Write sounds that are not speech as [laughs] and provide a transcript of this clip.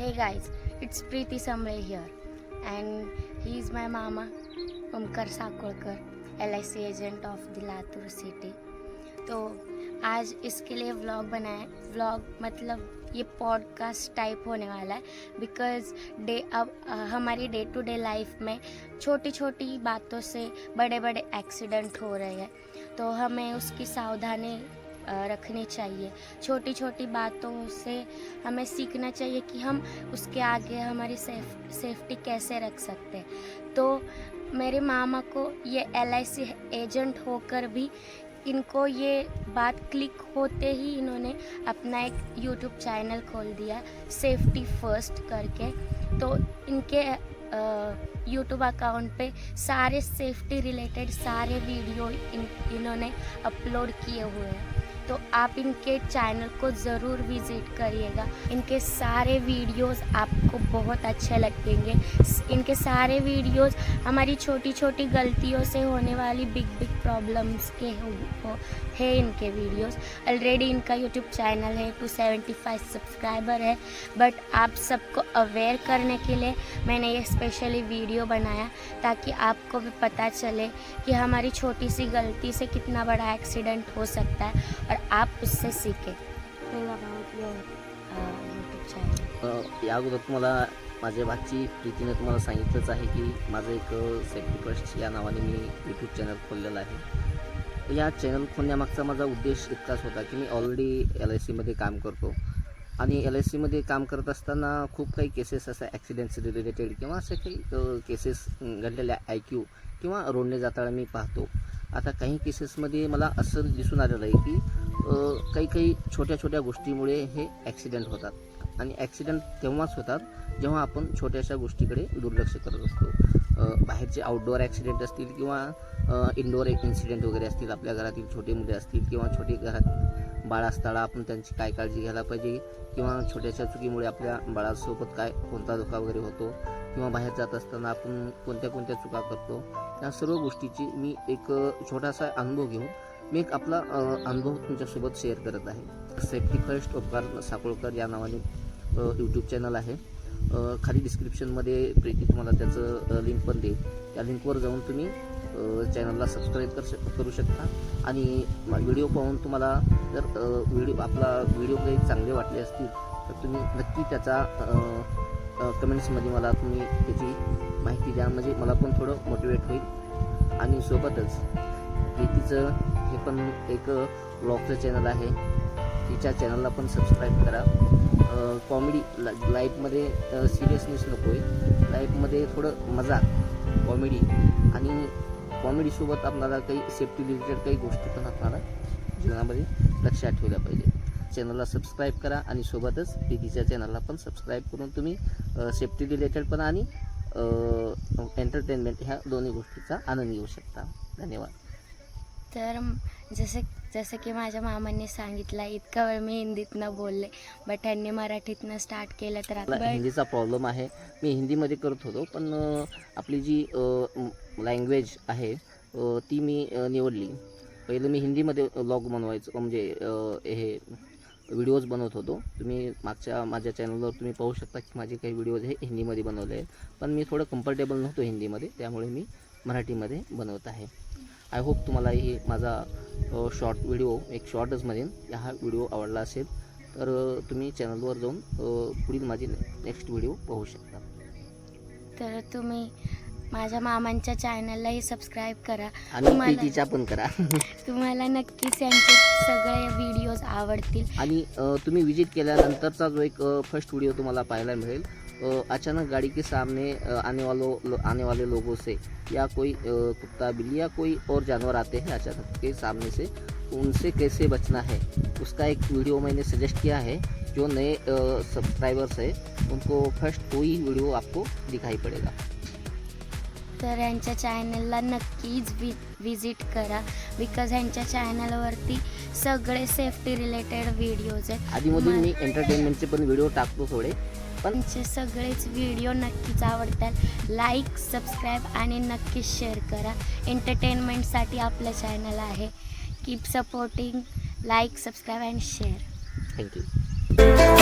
Hey guys, it's Preeti Samre here, and he is my mama, Omkar Sakodkar L agent of the Latur city तो आज इसके लिए vlog बनाए vlog मतलब ये पॉडकास्ट टाइप होने वाला है बिकॉज़ डे अब हमारी डे टू डे लाइफ में छोटी छोटी बातों से बड़े बड़े एक्सीडेंट हो रहे हैं। तो हमें उसकी सावधानी रखनी चाहिए। छोटी छोटी बातों से हमें सीखना चाहिए कि हम उसके आगे हमारी सेफ़, सेफ्टी कैसे रख सकते तो मेरे मामा को ये एलआईसी एजेंट होकर भी इनको ये बात क्लिक होते ही इन्होंने अपना एक यूट्यूब चैनल खोल दिया सेफ्टी फ़र्स्ट करके। तो इनके यूट्यूब अकाउंट पे सारे सेफ्टी रिलेटेड सारे वीडियो इन, इन्होंने अपलोड किए हुए हैं। तो आप इनके चैनल को ज़रूर विज़िट करिएगा। इनके सारे वीडियोस आपको बहुत अच्छे लगेंगे। इनके सारे वीडियोस हमारी छोटी छोटी गलतियों से होने वाली बिग बिग प्रॉब्लम्स के हो, हो इनके वीडियोस ऑलरेडी इनका यूट्यूब चैनल है 275 सब्सक्राइबर है। बट आप सबको अवेयर करने के लिए मैंने ये स्पेशली वीडियो बनाया ताकि आपको भी पता चले कि हमारी छोटी सी गलती से कितना बड़ा एक्सीडेंट हो सकता है। और आप उससे सीखें। या अगोदर तुम्हाला माझ्या भाची प्रीतीने तुम्हाला सांगितलंच आहे की माझं एक सेफ्टी फर्स्ट या नावाने मी यूट्यूब चॅनल खोललेलं आहे. या चॅनल खोलण्यामागचा माझा उद्देश इतकाच होता की मी ऑलरेडी एल आय सीमध्ये काम करतो. आणि एल आय सीमध्ये काम करत असताना खूप काही केसेस अशा ॲक्सिडेंट्स रिलेटेड किंवा असे काही केसेस घडलेल्या आय क्यू किंवा रोडने जाताना मी पाहतो. आता काही केसेसमध्ये मला असं दिसून आलेलं आहे की काही काही छोट्या छोट्या गोष्टीमुळे हे ॲक्सिडेंट होतात. आणि ॲक्सिडेंट तेव्हाच होतात जेव्हा आपण छोट्याशा गोष्टीकडे दुर्लक्ष करत असतो. बाहेरचे आउटडोअर ॲक्सिडेंट असतील किंवा इनडोअर इन्सिडेंट वगैरे असतील आपल्या घरातील छोटे मुले असतील किंवा छोटे घरात बाळ असताना आपण त्यांची काय काळजी घ्यायला पाहिजे? किंवा छोट्याशा चुकीमुळे आपल्या बाळासोबत काय कोणता धोका वगैरे होतो? किंवा बाहेर जात असताना आपण कोणत्या कोणत्या चुका करतो? या सर्व गोष्टीची मी एक छोटासा अनुभव घेऊन मी एक आपला अनुभव तुमच्यासोबत शेअर करत आहे. सेफ्टी फर्स्ट उपकार साकोळकर या नावाने यूट्यूब चॅनल आहे. खाली डिस्क्रिप्शनमध्ये प्रीती तुम्हाला त्याचं लिंक पण देईल. त्या लिंकवर जाऊन तुम्ही चॅनलला सबस्क्राईब कर शक करू शकता. आणि व्हिडिओ पाहून तुम्हाला जर व्हिडिओ आपला व्हिडिओ काही चांगले वाटले असतील तर तुम्ही नक्की त्याचा कमेंट्समध्ये मला तुम्ही त्याची माहिती द्या. म्हणजे मला पण थोडं मोटिवेट होईल. आणि सोबतच प्रीतीचं हे पण एक ब्लॉगचं चॅनल आहे. तिच्या चॅनलला पण सबस्क्राईब करा. कॉमेडी लाईफमध्ये सिरियसनेस नको आहे लाईफमध्ये थोडं मजा कॉमेडी आणि कॉमेडीसोबत आपणाला काही सेफ्टी रिलेटेड काही गोष्टी पण आपणाला जीवनामध्ये लक्षात ठेवल्या पाहिजे. चॅनलला सबस्क्राईब करा आणि सोबतच प्रीतीच्या चॅनलला पण सबस्क्राईब करून तुम्ही सेफ्टी रिलेटेड पण आणि एंटरटेनमेंट ह्या दोन्ही गोष्टीचा आनंद घेऊ शकता. धन्यवाद. तर जसं जसं की माझ्या मामांनी सांगितलं इतका वेळ मी हिंदीतनं बोलले बट त्यांनी मराठीतनं स्टार्ट केलं तर आता हिंदीचा प्रॉब्लेम आहे. मी हिंदीमध्ये करत होतो पण आपली जी लँग्वेज आहे ती मी निवडली. पहिलं मी हिंदीमध्ये ब्लॉग बनवायचं म्हणजे हे व्हिडिओज बनवत होतो. तुम्ही मागच्या माझ्या चॅनलवर तुम्ही पाहू शकता की माझे काही व्हिडिओज हे हिंदीमध्ये बनवले आहेत. पण मी थोडं कम्फर्टेबल नव्हतो हिंदीमध्ये त्यामुळे मी मराठीमध्ये बनवत आहे. आय होप तुम्हाला ही माझा शॉर्ट व्हिडिओ एक शॉर्टच म्हणेन हा व्हिडिओ आवडला असेल तर तुम्ही चॅनलवर जाऊन पुढील माझे नेक्स्ट व्हिडिओ पाहू शकता. तर तुम्ही माझ्या मामांच्या चॅनललाही सबस्क्राईब करा. आणि प्रीतीच्या पण करा. [laughs] तुम्हाला नक्कीच यांचे सगळे व्हिडिओज आवडतील. आणि तुम्ही विजिट केल्यानंतरचा जो एक फर्स्ट व्हिडिओ तुम्हाला पाहायला मिळेल अचानक गाड़ी के सामने आने वालों आने वाले लोगों से या कोई कुत्ता बिल्ली या कोई और जानवर आते हैं अचानक के सामने से उनसे कैसे बचना है? उसका एक वीडियो मैंने सजेस्ट किया है जो नए सब्सक्राइबर्स है उनको फ़र्स्ट वही वीडियो आपको दिखाई पड़ेगा। तर यांच्या चॅनलला नक्कीच वि विज़िट करा बिकॉज़ ह्यांच्या चॅनलवरती सगळे सेफ्टी रिलेटेड व्हिडिओज आहेत. आधीमधून मी एंटरटेनमेंटचे पण व्हिडिओ टाकतो थोडे. तुमचे सगळेच व्हिडिओ नक्कीच आवडतात. लाईक सबस्क्राईब आणि नक्कीच शेअर करा. एंटरटेनमेंटसाठी आपलं चॅनल आहे. Keep supporting like subscribe and share thank you